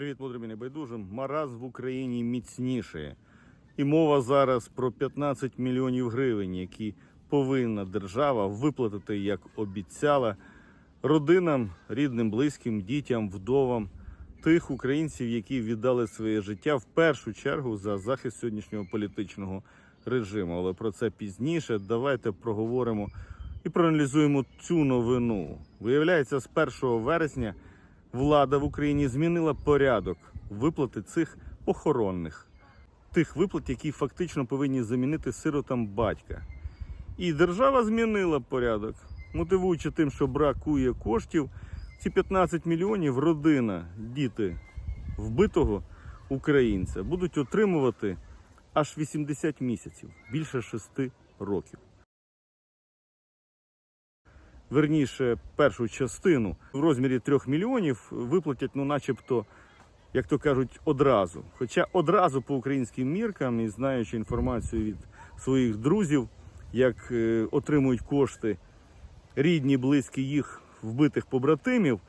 Привіт, мудрим і небайдужим. Мараз в Україні міцніше. І мова зараз про 15 мільйонів гривень, які повинна держава виплатити, як обіцяла, родинам, рідним, близьким, дітям, вдовам тих українців, які віддали своє життя в першу чергу за захист сьогоднішнього політичного режиму. Але про це пізніше. Давайте проговоримо і проаналізуємо цю новину. Виявляється, з 1 вересня влада в Україні змінила порядок виплати цих охоронних, тих виплат, які фактично повинні замінити сиротам батька. І держава змінила порядок, мотивуючи тим, що бракує коштів. Ці 15 мільйонів родина, діти вбитого українця будуть отримувати аж 80 місяців, більше 6 років. Верніше, першу частину в розмірі 3 мільйонів виплатять, ну, начебто, як то кажуть, одразу. Хоча одразу по українським міркам і знаючи інформацію від своїх друзів, як е, отримують кошти рідні, близькі їх вбитих побратимів,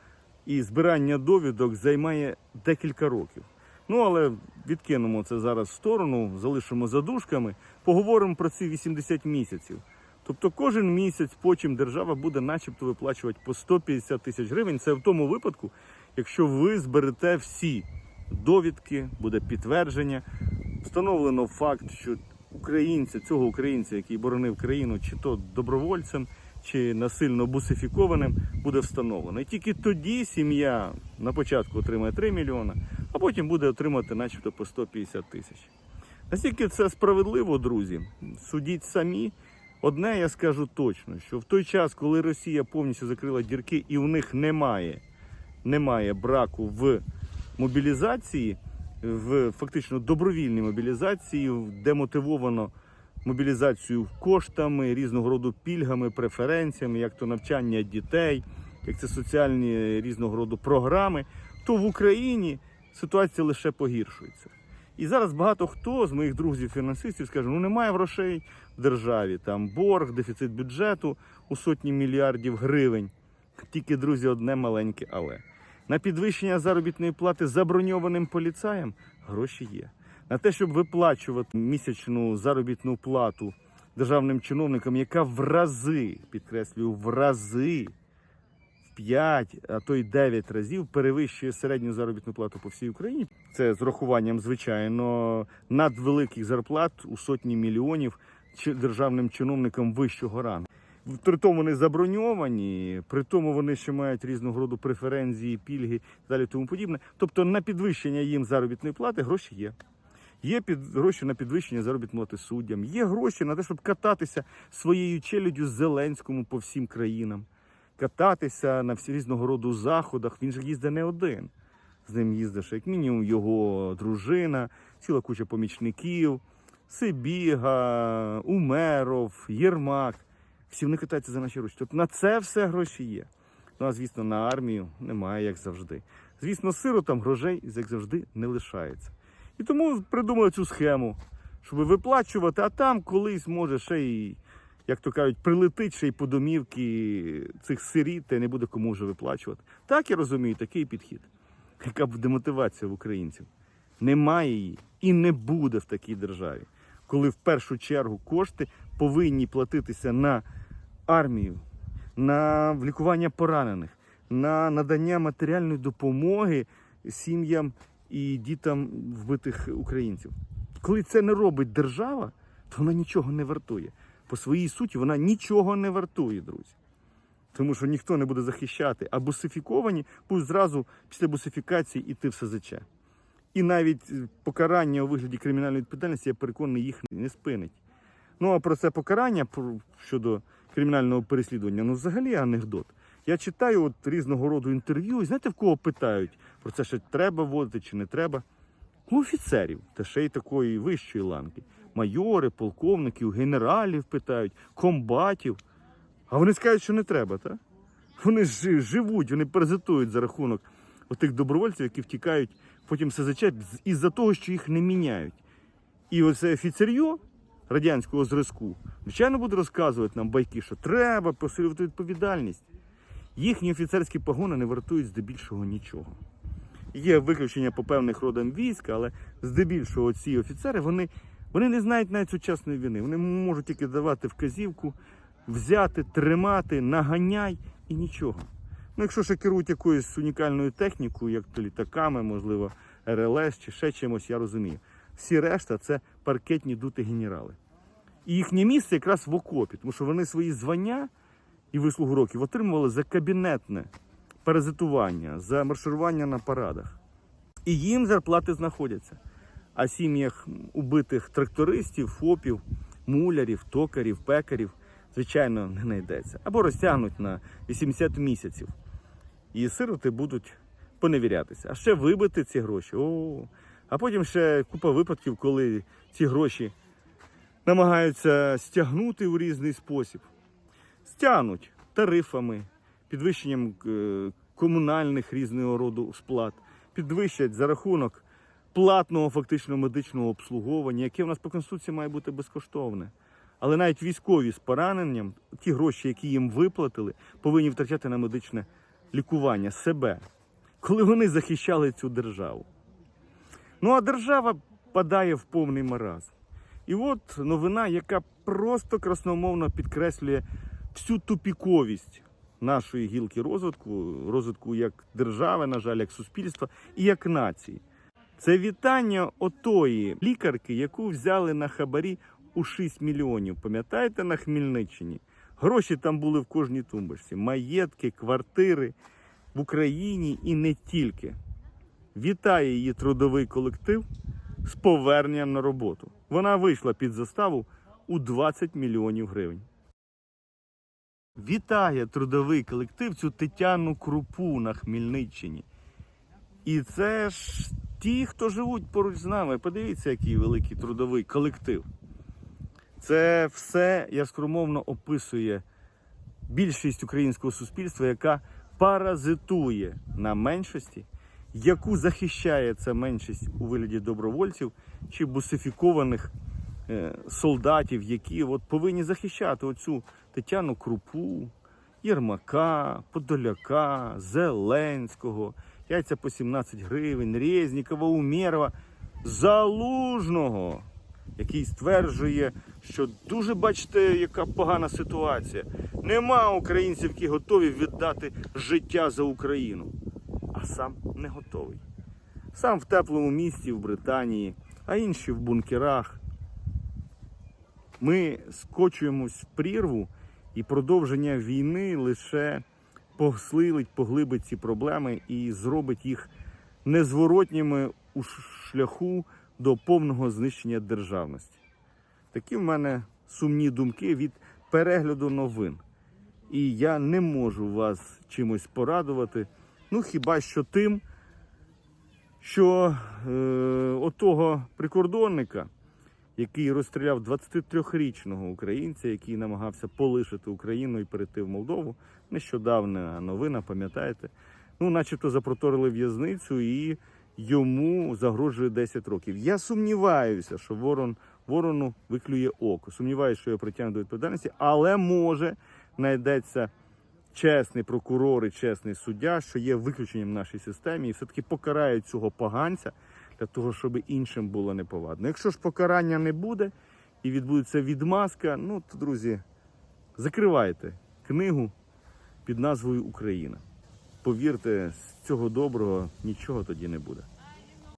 і збирання довідок займає декілька років. Ну але відкинемо це зараз в сторону, залишимо задушками, поговоримо про ці 80 місяців. Тобто кожен місяць потім держава буде начебто виплачувати по 150 тисяч гривень. Це в тому випадку, якщо ви зберете всі довідки, буде підтвердження, встановлено факт, що українця, цього українця, який боронив країну, чи то добровольцем, чи насильно бусифікованим, буде встановлено. І тільки тоді сім'я на початку отримає 3 мільйона, а потім буде отримати начебто по 150 тисяч. Наскільки це справедливо, друзі, судіть самі. Одне я скажу точно, що в той час, коли Росія повністю закрила дірки і в них немає, немає браку в мобілізації, в фактично добровільній мобілізації, демотивовано мобілізацію коштами, різного роду пільгами, преференціями, як то навчання дітей, як це соціальні різного роду програми, то в Україні ситуація лише погіршується. І зараз багато хто з моїх друзів-фінансистів скаже, ну немає грошей в державі, там борг, дефіцит бюджету у сотні мільярдів гривень. Тільки, друзі, одне маленьке але. На підвищення заробітної плати заброньованим поліцаям гроші є. На те, щоб виплачувати місячну заробітну плату державним чиновникам, яка в рази, підкреслюю, в рази, 5, а то й 9 разів перевищує середню заробітну плату по всій Україні. Це з урахуванням, звичайно, надвеликих зарплат у сотні мільйонів державним чиновникам вищого рангу. При тому вони заброньовані, при тому вони ще мають різного роду преференції, пільги далі тому подібне. Тобто на підвищення їм заробітної плати гроші є. Є під гроші на підвищення заробітної плати суддям, є гроші на те, щоб кататися своєю челяддю Зеленському по всім країнам, кататися на всі різного роду заходах. Він же їздить не один. З ним їздиш, як мінімум, його дружина, ціла куча помічників, Сибіга, Умеров, Єрмак. Всі вони катаються за наші гроші. Тобто на це все гроші є. Ну, а звісно, на армію немає, як завжди. Звісно, сиротам грошей, як завжди, не лишається. І тому придумали цю схему, щоб виплачувати, а там колись може ще й, як то кажуть, прилетить ще й по домівки цих сиріт, та й не буде кому вже виплачувати. Так я розумію, такий підхід. Яка буде мотивація в українців? Немає її і не буде в такій державі, коли в першу чергу кошти повинні платитися на армію, на лікування поранених, на надання матеріальної допомоги сім'ям і дітям вбитих українців. Коли це не робить держава, то вона нічого не вартує. По своїй суті вона нічого не вартує, друзі. Тому що ніхто не буде захищати, а бусифіковані будуть зразу після бусифікації іти в СЗЧ. І навіть е, покарання у вигляді кримінальної відповідальності, я переконаний, їх не спинить. Ну а про це покарання щодо кримінального переслідування, ну взагалі анекдот. Я читаю от різного роду інтерв'ю, і знаєте, в кого питають про це ще треба вводити чи не треба? У офіцерів, та ще й такої вищої ланки. Майори, полковників, генералів питають, комбатів. А вони скажуть, що не треба, так? Вони ж живуть, вони паразитують за рахунок тих добровольців, які втікають потім СЗЧ із-за того, що їх не міняють. І оце офіцер'йо радянського зразку, звичайно, буде розказувати нам байки, що треба посилювати відповідальність. Їхні офіцерські погони не вартують здебільшого нічого. Є виключення по певних родам військ, але здебільшого ці офіцери вони, вони не знають навіть сучасної війни. Вони можуть тільки давати вказівку, взяти, тримати, наганяй і нічого. Ну, якщо ще керують якоюсь унікальною технікою, як то літаками, можливо, РЛС чи ще чимось, я розумію. Всі решта це паркетні дути генерали. І їхнє місце якраз в окопі, тому що вони свої звання і вислугу років отримували за кабінетне паразитування, за марширування на парадах. І їм зарплати знаходяться. А сім'ях убитих трактористів, ФОПів, мулярів, токарів, пекарів, звичайно, не знайдеться. Або розтягнуть на 80 місяців. І сироти будуть поневірятися. А ще вибити ці гроші. О, а потім ще купа випадків, коли ці гроші намагаються стягнути у різний спосіб. Стягнуть тарифами, підвищенням е, комунальних різного роду сплат, підвищать за рахунок платного фактично медичного обслуговування, яке в нас по конституції має бути безкоштовне. Але навіть військові з пораненням, ті гроші, які їм виплатили, повинні втрачати на медичне лікування себе, коли вони захищали цю державу. Ну а держава падає в повний маразм. І от новина, яка просто красномовно підкреслює всю тупіковість нашої гілки розвитку, розвитку як держави, на жаль, як суспільства і як нації. Це вітання отої лікарки, яку взяли на хабарі у 6 мільйонів. Пам'ятаєте на Хмельниччині? Гроші там були в кожній тумбочці, маєтки, квартири в Україні і не тільки. Вітає її трудовий колектив з поверненням на роботу. Вона вийшла під заставу у 20 мільйонів гривень. Вітає трудовий колектив цю Тетяну Крупу на Хмельниччині. І це ж ті, хто живуть поруч з нами. Подивіться, який великий трудовий колектив. Це все яскромовно описує більшість українського суспільства, яка паразитує на меншості, яку захищає ця меншість у вигляді добровольців чи бусифікованих е, солдатів, які от повинні захищати оцю Тетяну Крупу, Єрмака, Подоляка, Зеленського, яйця по 17 гривень, Резнікова, Умєрова, Залужного, який стверджує, що дуже бачите, яка погана ситуація. Нема українців, які готові віддати життя за Україну, а сам не готовий. Сам в теплому місті в Британії, а інші в бункерах. Ми скочуємось в прірву, і продовження війни лише посилить, поглибить ці проблеми і зробить їх незворотніми у шляху до повного знищення державності. Такі в мене сумні думки від перегляду новин. І я не можу вас чимось порадувати. Ну хіба що тим, що е, отого прикордонника, який розстріляв 23-річного українця, який намагався полишити Україну і перейти в Молдову. Нещодавна новина, пам'ятаєте? Ну, начебто запроторили в'язницю і йому загрожує 10 років. Я сумніваюся, що ворон, ворону виклює око. Сумніваюся, що його притягнуть до відповідальності, але може знайдеться чесний прокурор і чесний суддя, що є виключенням в нашій системі, і все-таки покарають цього поганця для того, щоб іншим було неповадно. Якщо ж покарання не буде і відбудеться відмазка, ну то, друзі, закривайте книгу під назвою Україна. Повірте, з цього доброго нічого тоді не буде.